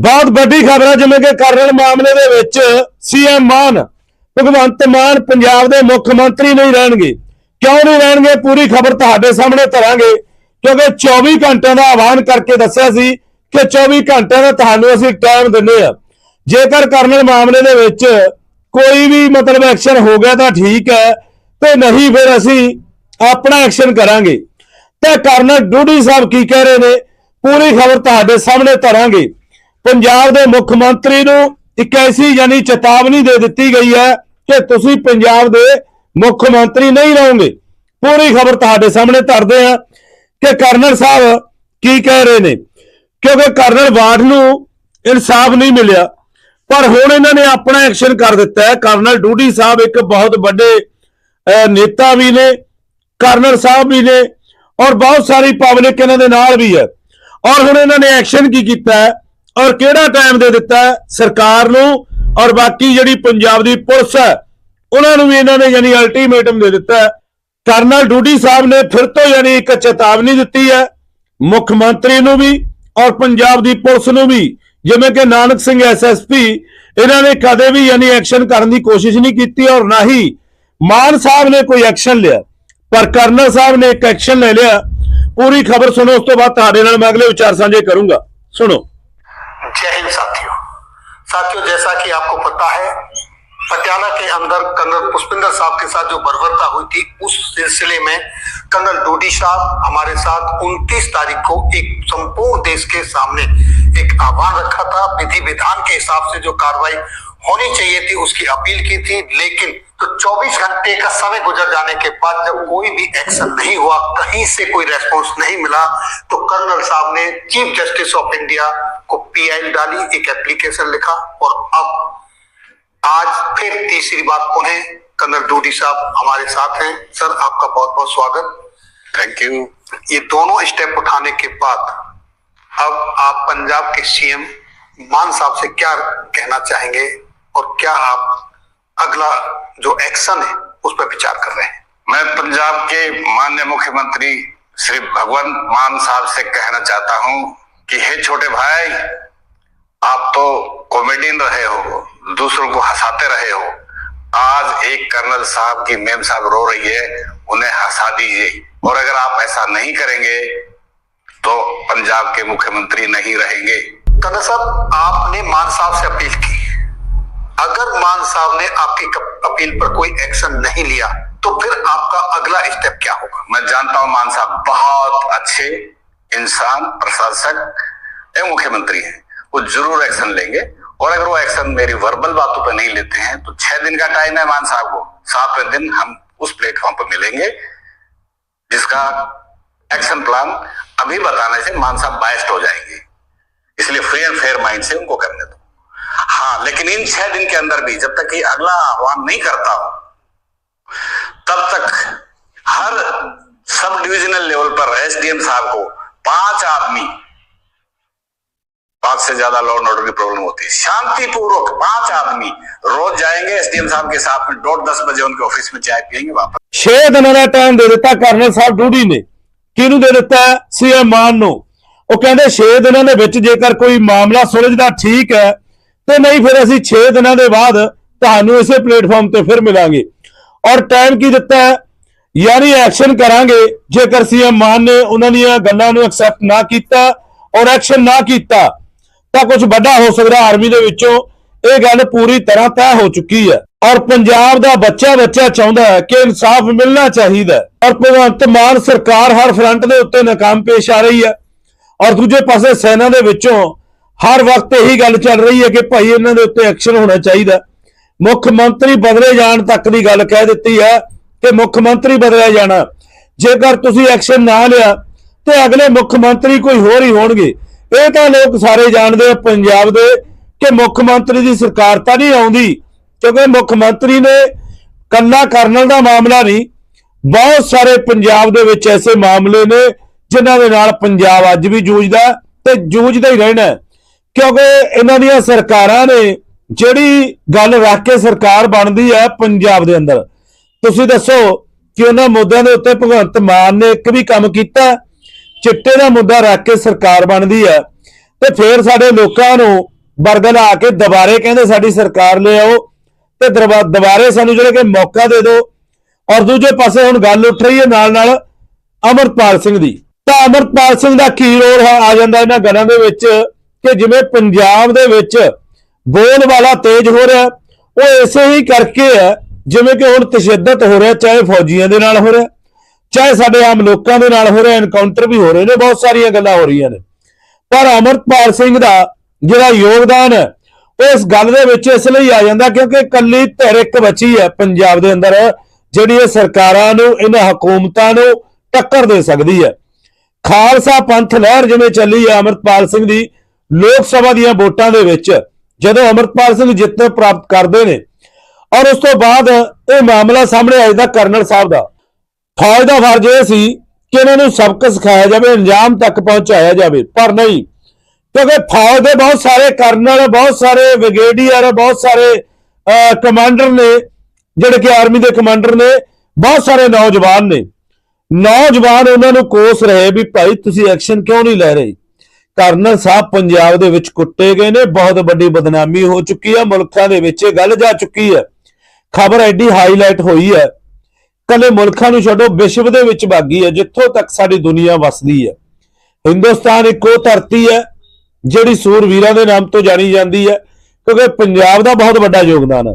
ਬਹੁਤ ਵੱਡੀ ਖਬਰ ਹੈ ਜਿਵੇਂ ਕਿ ਕਰਨਲ ਮਾਮਲੇ ਦੇ ਵਿੱਚ ਸੀਐਮ ਮਾਨ, ਭਗਵੰਤ ਮਾਨ ਪੰਜਾਬ ਦੇ ਮੁੱਖ ਮੰਤਰੀ ਨਹੀਂ ਰਹਿਣਗੇ। ਕਿਉਂ ਨਹੀਂ ਰਹਿਣਗੇ? ਪੂਰੀ ਖਬਰ ਤੁਹਾਡੇ ਸਾਹਮਣੇ ਧਰਾਂਗੇ। ਕਿਉਂਕਿ 24 ਘੰਟਿਆਂ ਦਾ ਆਹਵਾਨ ਕਰਕੇ ਦੱਸਿਆ ਸੀ ਕਿ 24 ਘੰਟਿਆਂ ਦਾ ਤੁਹਾਨੂੰ ਅਸੀਂ ਟਾਈਮ ਦਿੰਦੇ ਆ ਜੇਕਰ ਕਰਨਲ ਮਾਮਲੇ ਦੇ ਵਿੱਚ ਕੋਈ ਵੀ ਮਤਲਬ ਐਕਸ਼ਨ ਹੋ ਗਿਆ ਤਾਂ ਠੀਕ ਹੈ, ਤੇ ਨਹੀਂ ਫਿਰ ਅਸੀਂ ਆਪਣਾ ਐਕਸ਼ਨ ਕਰਾਂਗੇ। ਤੇ ਕਰਨਲ ਡੂਡੀ ਸਾਹਿਬ ਕੀ ਕਹਿ ਰਹੇ ਨੇ? ਪੂਰੀ ਖਬਰ ਤੁਹਾਡੇ ਸਾਹਮਣੇ ਧਰਾਂਗੇ। ਪੰਜਾਬ ਦੇ ਮੁੱਖ ਮੰਤਰੀ ਨੂੰ ਇੱਕ ਐਸੀ ਯਾਨੀ ਚੇਤਾਵਨੀ ਦੇ ਦਿੱਤੀ ਗਈ ਹੈ ਕਿ ਤੁਸੀਂ ਪੰਜਾਬ ਦੇ ਮੁੱਖ ਮੰਤਰੀ ਨਹੀਂ ਰਹੋਗੇ। ਪੂਰੀ ਖਬਰ ਤੁਹਾਡੇ ਸਾਹਮਣੇ ਧਰਦੇ ਆ ਕਿ ਕਰਨਲ ਸਾਹਿਬ ਕੀ ਕਹਿ ਰਹੇ ਨੇ। ਕਿਉਂਕਿ ਕਰਨਲ ਵਾਰਡ ਨੂੰ ਇਨਸਾਫ ਨਹੀਂ ਮਿਲਿਆ। ਪਰ ਹੁਣ ਇਹਨਾਂ ਨੇ ਆਪਣਾ ਐਕਸ਼ਨ ਕਰ ਦਿੱਤਾ ਹੈ। ਕਰਨਲ ਡੂਡੀ ਸਾਹਿਬ ਇੱਕ ਬਹੁਤ ਵੱਡੇ ਨੇਤਾ ਵੀ ਨੇ, ਕਰਨਲ ਸਾਹਿਬ ਵੀ ਨੇ ਔਰ ਬਹੁਤ ਸਾਰੀ ਪਬਲਿਕ ਇਹਨਾਂ ਦੇ ਨਾਲ ਵੀ ਹੈ। ਔਰ ਹੁਣ ਇਹਨਾਂ ਨੇ ਐਕਸ਼ਨ ਕੀ ਕੀਤਾ ਹੈ? ਔਰ ਕਿਹੜਾ ਟਾਈਮ ਦੇ ਦਿੱਤਾ ਸਰਕਾਰ ਨੂੰ ਔਰ ਬਾਕੀ ਜਿਹੜੀ ਪੰਜਾਬ ਦੀ ਪੁਲਿਸ ਹੈ, ਉਹਨਾਂ ਨੂੰ ਵੀ ਇਹਨਾਂ ਨੇ ਯਾਨੀ ਅਲਟੀਮੇਟਮ ਦੇ ਦਿੱਤਾ ਕਰਨਲ ਡੂਡੀ ਸਾਹਿਬ ਨੇ ਫਿਰ ਤੋਂ ਯਾਨੀ ਇੱਕ ਚੇਤਾਵਨੀ ਦਿੱਤੀ ਹੈ, ਮੁੱਖ ਮੰਤਰੀ ਨੂੰ ਵੀ ਔਰ ਪੰਜਾਬ ਦੀ ਪੁਲਿਸ ਨੂੰ ਵੀ। ਜਿਵੇਂ ਕਿ ਨਾਨਕ ਸਿੰਘ ਐਸਐਸਪੀ ਇਹਨਾਂ ਨੇ ਕਦੇ ਵੀ ਯਾਨੀ ਐਕਸ਼ਨ ਕਰਨ ਦੀ ਕੋਸ਼ਿਸ਼ ਨਹੀਂ ਕੀਤੀ ਔਰ ਨਾ ਹੀ ਮਾਨ ਸਾਹਿਬ ਨੇ ਕੋਈ ਐਕਸ਼ਨ ਲਿਆ। ਪਰ ਕਰਨਲ ਸਾਹਿਬ ਨੇ ਇੱਕ ਐਕਸ਼ਨ ਲੈ ਲਿਆ। ਪੂਰੀ ਖਬਰ ਸੁਣੋ, ਉਸ ਤੋਂ ਬਾਅਦ ਤੁਹਾਡੇ ਨਾਲ ਮੈਂ ਅਗਲੇ ਵਿਚਾਰ ਸਾਂਝੇ ਕਰੂੰਗਾ। ਸੁਣੋ। जय हिंद साथियों। साथियों, जैसा कि आपको पता है, पटियाला के अंदर कर्नल पुष्पिंदर साहब के साथ जो बर्बरता हुई थी, उस सिलसिले में कर्नल डोडी साहब हमारे साथ 29 तारीख को एक संपूर्ण देश के सामने एक आह्वान रखा था। विधि विधान के हिसाब से जो कार्रवाई होनी चाहिए थी, उसकी अपील की थी। लेकिन तो 24 घंटे का समय गुजर जाने के बाद जब कोई भी एक्शन नहीं हुआ, कहीं से कोई रेस्पॉन्स नहीं मिला तो कर्नल साहब ने चीफ जस्टिस ऑफ़ इंडिया को पीआई डाली एक एप्लीकेशन लिखा और अब आज फिर तीसरी बार पुनः कर्नल डूडी साहब हमारे साथ हैं। सर आपका बहुत बहुत स्वागत। थैंक यू ये दोनों स्टेप उठाने के बाद अब आप पंजाब के सीएम मान साहब से क्या कहना चाहेंगे और क्या आप अगला जो एक्शन है उस पर विचार कर रहे हैं? मैं पंजाब के माननीय मुख्यमंत्री श्री भगवंत मान साहब से कहना चाहता हूँ कि हे छोटे भाई आप तो कॉमेडियन रहे हो दूसरों को हंसाते रहे हो। आज एक कर्नल साहब की मेम साहब रो रही है उन्हें हंसा दीजिए। और अगर आप ऐसा नहीं करेंगे तो पंजाब के मुख्यमंत्री नहीं रहेंगे। कर्नल साहब आपने मान साहब से अपील की। अगर मान साहब ने आपकी अपील पर कोई एक्शन नहीं लिया तो फिर आपका अगला स्टेप क्या होगा? मैं जानता हूँ मान साहब बहुत अच्छे इंसान, प्रशासक एवं मुख्यमंत्री हैं, वो ज़रूर एक्शन लेंगे। और अगर वो एक्शन मेरी वर्बल बातों पर नहीं लेते हैं तो छह दिन का टाइम है मान साहब को। सातवें दिन हम उस प्लेटफॉर्म पर मिलेंगे, जिसका एक्शन प्लान अभी बताने से मान साहब बायस्ड हो जाएँगे। इसलिए फ्री एंड फेयर माइंड से उनको करने दो। हाँ लेकिन इन छह दिन के अंदर भी जब तक ये अगला आह्वान नहीं करता हूँ, तब तक हर सब डिविजनल लेवल पर एसडीएम साहब को ज्यादा लॉ एंड ऑर्डर की प्रॉब्लम होती है शांतिपूर्वक पांच आदमी रोज जाएंगे एसडीएम साहब के साथ में डॉट दस बजे उनके ऑफिस में चाय पियेंगे वापस 6 ਦਿਨਾਂ ਦਾ ਟਾਈਮ ਦੇ ਦਿੱਤਾ ਕਰਨਲ ਸਾਹਿਬ ਡੂਡੀ ਨੇ ਕਿਹਨੂੰ ਦੇ ਦਿੱਤਾ ਸੀਐਮ ਮਾਨ ਨੂੰ ਉਹ ਕਹਿੰਦੇ 6 ਦਿਨਾਂ ਦੇ ਵਿੱਚ ਜੇਕਰ ਕੋਈ ਮਾਮਲਾ ਸੁਲਝਦਾ ਠੀਕ ਹੈ ਤੇ ਨਹੀਂ ਫਿਰ ਅਸੀਂ 6 ਦਿਨਾਂ ਦੇ ਬਾਅਦ ਤੁਹਾਨੂੰ ਇਸੇ ਪਲੇਟਫਾਰਮ ਤੇ ਫਿਰ ਮਿਲਾਂਗੇ ਔਰ ਟਾਈਮ ਕੀ ਦਿੱਤਾ ਹੈ ਯਾਨੀ ਐਕਸ਼ਨ ਕਰਾਂਗੇ ਜੇਕਰ ਸੀਐਮ ਮਾਨ ਨੇ ਉਹਨਾਂ ਦੀਆਂ ਗੱਲਾਂ ਨੂੰ ਐਕਸੈਪਟ ਨਾ ਕੀਤਾ ਔਰ ਐਕਸ਼ਨ ਨਾ ਕੀਤਾ ਤਾਂ ਕੁਝ ਵੱਡਾ ਹੋ ਸਕਦਾ ਆਰਮੀ ਦੇ ਵਿੱਚੋਂ। ਇਹ ਗੱਲ ਪੂਰੀ ਤਰ੍ਹਾਂ ਤੈਅ ਹੋ ਚੁੱਕੀ ਹੈ। ਔਰ ਪੰਜਾਬ ਦਾ ਬੱਚਾ ਬੱਚਾ ਚਾਹੁੰਦਾ ਹੈ ਕਿ ਇਨਸਾਫ ਮਿਲਣਾ ਚਾਹੀਦਾ ਔਰ ਭਗਵੰਤ ਮਾਨ ਸਰਕਾਰ ਹਰ ਫਰੰਟ ਦੇ ਉੱਤੇ ਨਾਕਾਮ ਪੇਸ਼ ਆ ਰਹੀ ਹੈ। ਔਰ ਦੂਜੇ ਪਾਸੇ ਸੈਨਾ ਦੇ ਵਿੱਚੋਂ ਹਰ ਵਕਤ ਇਹੀ ਗੱਲ ਚੱਲ ਰਹੀ ਹੈ ਕਿ ਭਾਈ ਇਹਨਾਂ ਦੇ ਉੱਤੇ ਐਕਸ਼ਨ ਹੋਣਾ ਚਾਹੀਦਾ ਮੁੱਖ ਮੰਤਰੀ ਬਦਲੇ ਜਾਣ ਤੱਕ ਦੀ ਗੱਲ ਕਹਿ ਦਿੱਤੀ ਹੈ ਕਿ ਮੁੱਖ ਮੰਤਰੀ ਬਦਲਿਆ ਜਾਣਾ। ਜੇਕਰ ਤੁਸੀਂ ਐਕਸ਼ਨ ਨਾ ਲਿਆ, ਤੇ ਅਗਲੇ ਮੁੱਖ ਮੰਤਰੀ ਕੋਈ ਹੋਰ ਹੀ ਹੋਣਗੇ। ਇਹ ਤਾਂ ਲੋਕ ਸਾਰੇ ਜਾਣਦੇ ਆ ਪੰਜਾਬ ਦੇ ਕਿ ਮੁੱਖ ਮੰਤਰੀ ਦੀ ਸਰਕਾਰ ਤਾਂ ਨਹੀਂ ਆਉਂਦੀ, ਕਿਉਂਕਿ ਮੁੱਖ ਮੰਤਰੀ ਨੇ ਕੱਲਾ ਕਰਨਲ ਦਾ ਮਾਮਲਾ ਨਹੀਂ, ਬਹੁਤ ਸਾਰੇ ਪੰਜਾਬ ਦੇ ਵਿੱਚ ਐਸੇ ਮਾਮਲੇ ਨੇ ਜਿਨ੍ਹਾਂ ਦੇ ਨਾਲ ਪੰਜਾਬ ਅੱਜ ਵੀ ਜੂਝਦਾ ਹੈ ਤੇ ਜੂਝਦਾ ਹੀ ਰਹਿਣਾ ਕਿਉਂਕਿ ਇਹਨਾਂ ਦੀਆਂ ਸਰਕਾਰਾਂ ਨੇ ਜਿਹੜੀ ਗੱਲ ਰੱਖ ਕੇ ਸਰਕਾਰ ਬਣਦੀ ਹੈ ਪੰਜਾਬ ਦੇ ਅੰਦਰ, ਤੁਸੀਂ ਦੱਸੋ ਕਿ ਉਹਨਾਂ ਮੁੱਦਿਆਂ ਦੇ ਉੱਤੇ ਭਗਵੰਤ ਮਾਨ ਨੇ ਇੱਕ ਵੀ ਕੰਮ ਕੀਤਾ? ਚਿੱਟੇ ਦਾ ਮੁੱਦਾ ਰੱਖ ਕੇ ਸਰਕਾਰ ਬਣਦੀ ਹੈ ਤੇ ਫਿਰ ਸਾਡੇ ਲੋਕਾਂ ਨੂੰ ਬਰਗਲ ਆ ਕੇ ਦੁਬਾਰੇ ਕਹਿੰਦੇ ਸਾਡੀ ਸਰਕਾਰ ਲਿਆਓ ਆਓ, ਤੇ ਦੁਬਾਰੇ ਸਾਨੂੰ ਜਿਹੜੇ ਕਿ ਮੌਕਾ ਦੇ ਦਿਓ। ਔਰ ਦੂਜੇ ਪਾਸੇ ਹੁਣ ਗੱਲ ਉੱਠ ਰਹੀ ਹੈ ਨਾਲ ਨਾਲ ਅਮਰਪਾਲ ਸਿੰਘ ਦੀ। ਤਾਂ ਅਮਰਪਾਲ ਸਿੰਘ ਦਾ ਕੀ ਰੋਲ ਹੈ, ਆ ਜਾਂਦਾ ਇਹਨਾਂ ਗੱਲਾਂ ਦੇ ਵਿੱਚ ਕਿ ਜਿਵੇਂ ਪੰਜਾਬ ਦੇ ਵਿੱਚ ਬੋਲ ਵਾਲਾ ਤੇਜ਼ ਹੋ ਰਿਹਾ, ਉਹ ਇਸੇ ਹੀ ਕਰਕੇ ਹੈ, ਜਿਵੇਂ ਕਿ ਹੁਣ ਤਸ਼ੱਦਦ ਹੋ ਰਿਹਾ, ਚਾਹੇ ਫੌਜੀਆਂ ਦੇ ਨਾਲ ਹੋ ਰਿਹਾ। ਚਾਹੇ ਸਾਡੇ ਆਮ ਲੋਕਾਂ ਦੇ ਨਾਲ ਹੋ ਰਿਹਾ ਐਨਕਾਊਂਟਰ ਵੀ ਹੋ ਰਹੇ ਨੇ, ਬਹੁਤ ਸਾਰੀਆਂ ਗੱਲਾਂ ਹੋ ਰਹੀਆਂ ਨੇ। ਪਰ ਅਮਰਪਾਲ ਸਿੰਘ ਦਾ ਜਿਹੜਾ ਯੋਗਦਾਨ ਹੈ ਉਹ ਇਸ ਗੱਲ ਦੇ ਵਿੱਚ ਇਸ ਲਈ ਆ ਜਾਂਦਾ ਕਿਉਂਕਿ ਕੱਲੀ ਧਿਰ ਇੱਕ ਬਚੀ ਹੈ ਪੰਜਾਬ ਦੇ ਅੰਦਰ, ਜਿਹੜੀ ਇਹ ਸਰਕਾਰਾਂ ਨੂੰ, ਇਹਨਾਂ ਹਕੂਮਤਾਂ ਨੂੰ ਟੱਕਰ ਦੇ ਸਕਦੀ ਹੈ। ਖਾਲਸਾ ਪੰਥ ਲਹਿਰ ਜਿਵੇਂ ਚੱਲੀ ਹੈ ਅਮਰਪਾਲ ਸਿੰਘ ਦੀ, ਲੋਕ ਸਭਾ ਦੀਆਂ ਵੋਟਾਂ ਦੇ ਵਿੱਚ, ਜਦੋਂ ਅਮਰਪਾਲ ਸਿੰਘ ਜਿੱਤ ਪ੍ਰਾਪਤ ਕਰਦੇ ਨੇ, ਔਰ ਉਸ ਤੋਂ ਬਾਅਦ ਇਹ ਮਾਮਲਾ ਸਾਹਮਣੇ ਆ ਜਾਂਦਾ ਕਰਨਲ ਸਾਹਿਬ ਦਾ ਫੌਜ ਦਾ ਫਰਜ਼ ਇਹ ਸੀ ਕਿ ਇਹਨਾਂ ਨੂੰ ਸਬਕ ਸਿਖਾਇਆ ਜਾਵੇ, ਅੰਜਾਮ ਤੱਕ ਪਹੁੰਚਾਇਆ ਜਾਵੇ, ਪਰ ਨਹੀਂ। ਕਿਉਂਕਿ ਫੌਜ ਦੇ ਬਹੁਤ ਸਾਰੇ ਕਰਨਲ, ਬਹੁਤ ਸਾਰੇ ਬ੍ਰਿਗੇਡੀਅਰ, ਬਹੁਤ ਸਾਰੇ ਕਮਾਂਡਰ ਨੇ, ਜਿਹੜੇ ਕਿ ਆਰਮੀ ਦੇ ਕਮਾਂਡਰ ਨੇ, ਬਹੁਤ ਸਾਰੇ ਨੌਜਵਾਨ ਨੇ। ਨੌਜਵਾਨ ਉਹਨਾਂ ਨੂੰ ਕੋਸ ਰਹੇ ਵੀ ਭਾਈ ਤੁਸੀਂ ਐਕਸ਼ਨ ਕਿਉਂ ਨਹੀਂ ਲੈ ਰਹੇ? ਕਰਨਲ ਸਾਹਿਬ ਪੰਜਾਬ ਦੇ ਵਿੱਚ ਕੁੱਟੇ ਗਏ ਨੇ, ਬਹੁਤ ਵੱਡੀ ਬਦਨਾਮੀ ਹੋ ਚੁੱਕੀ ਹੈ ਮੁਲਕਾਂ ਦੇ ਵਿੱਚ ਇਹ ਗੱਲ ਜਾ ਚੁੱਕੀ ਹੈ ਖਬਰ ਐਡੀ ਹਾਈਲਾਈਟ ਹੋਈ ਹੈ ਕੱਲੇ ਮੁਲਕਾਂ ਨੂੰ ਛੱਡੋ, ਵਿਸ਼ਵ ਦੇ ਵਿੱਚ ਬਾਗੀ ਹੈ, ਜਿੱਥੋਂ ਤੱਕ ਸਾਡੀ ਦੁਨੀਆ ਵਸਦੀ ਹੈ। ਹਿੰਦੁਸਤਾਨ ਇੱਕ ਉਹ ਧਰਤੀ ਹੈ, ਜਿਹੜੀ ਸੂਰਵੀਰਾਂ ਦੇ ਨਾਮ ਤੋਂ ਜਾਣੀ ਜਾਂਦੀ ਹੈ, ਕਿਉਂਕਿ ਪੰਜਾਬ ਦਾ ਬਹੁਤ ਵੱਡਾ ਯੋਗਦਾਨ ਹੈ।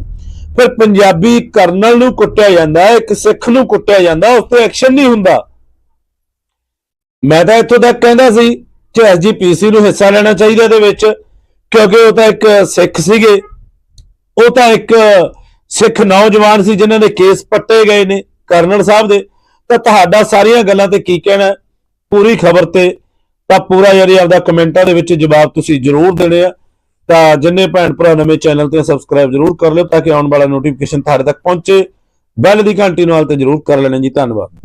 ਫਿਰ ਪੰਜਾਬੀ ਕਰਨਲ ਨੂੰ ਕੁੱਟਿਆ ਜਾਂਦਾ ਹੈ, ਇੱਕ ਸਿੱਖ ਨੂੰ ਕੁੱਟਿਆ ਜਾਂਦਾ, ਉਸ ਤੇ ਐਕਸ਼ਨ ਨਹੀਂ ਹੁੰਦਾ। ਮੈਂ ਤਾਂ ਇੱਥੋਂ ਤੱਕ ਕਹਿੰਦਾ ਸੀ ਕਿ ਐਸਜੀਪੀਸੀ ਨੂੰ ਹਿੱਸਾ ਲੈਣਾ ਚਾਹੀਦਾ ਇਹਦੇ ਵਿੱਚ, ਕਿਉਂਕਿ ਉਹ ਤਾਂ ਇੱਕ ਸਿੱਖ ਸੀਗੇ। ਉਹ ਤਾਂ ਇੱਕ ਸਿੱਖ ਨੌਜਵਾਨ ਸੀ, ਜਿਨ੍ਹਾਂ ਦੇ ਕੇਸ ਪੱਟੇ ਗਏ ਨੇ। ਕਰਨਲ ਸਾਹਿਬ ਦੇ, ਤਾਂ ਤੁਹਾਡਾ ਸਾਰੀਆਂ ਗੱਲਾਂ ਤੇ ਕੀ ਕਹਿਣਾ ਪੂਰੀ ਖਬਰ ਤੇ ਤਾਂ ਪੂਰਾ ਯਾਰੀ ਆਪਦਾ ਕਮੈਂਟਾਂ ਦੇ ਵਿੱਚ ਜਵਾਬ ਤੁਸੀਂ ਜ਼ਰੂਰ ਦੇਣੇ ਆ। ਤਾਂ ਜਿੰਨੇ ਭੈਣ ਭਰਾ ਨਵੇਂ ਚੈਨਲ ਤੇ ਸਬਸਕ੍ਰਾਈਬ ਜ਼ਰੂਰ ਕਰ ਲਿਓ ਤਾਂ ਕਿ ਆਉਣ ਵਾਲਾ ਨੋਟੀਫਿਕੇਸ਼ਨ ਤੁਹਾਡੇ ਤੱਕ ਪਹੁੰਚੇ। ਬੈਲ ਦੀ ਘੰਟੀ ਨਾਲ ਤੇ ਜ਼ਰੂਰ ਕਰ ਲੈਣਾ ਜੀ। ਧੰਨਵਾਦ।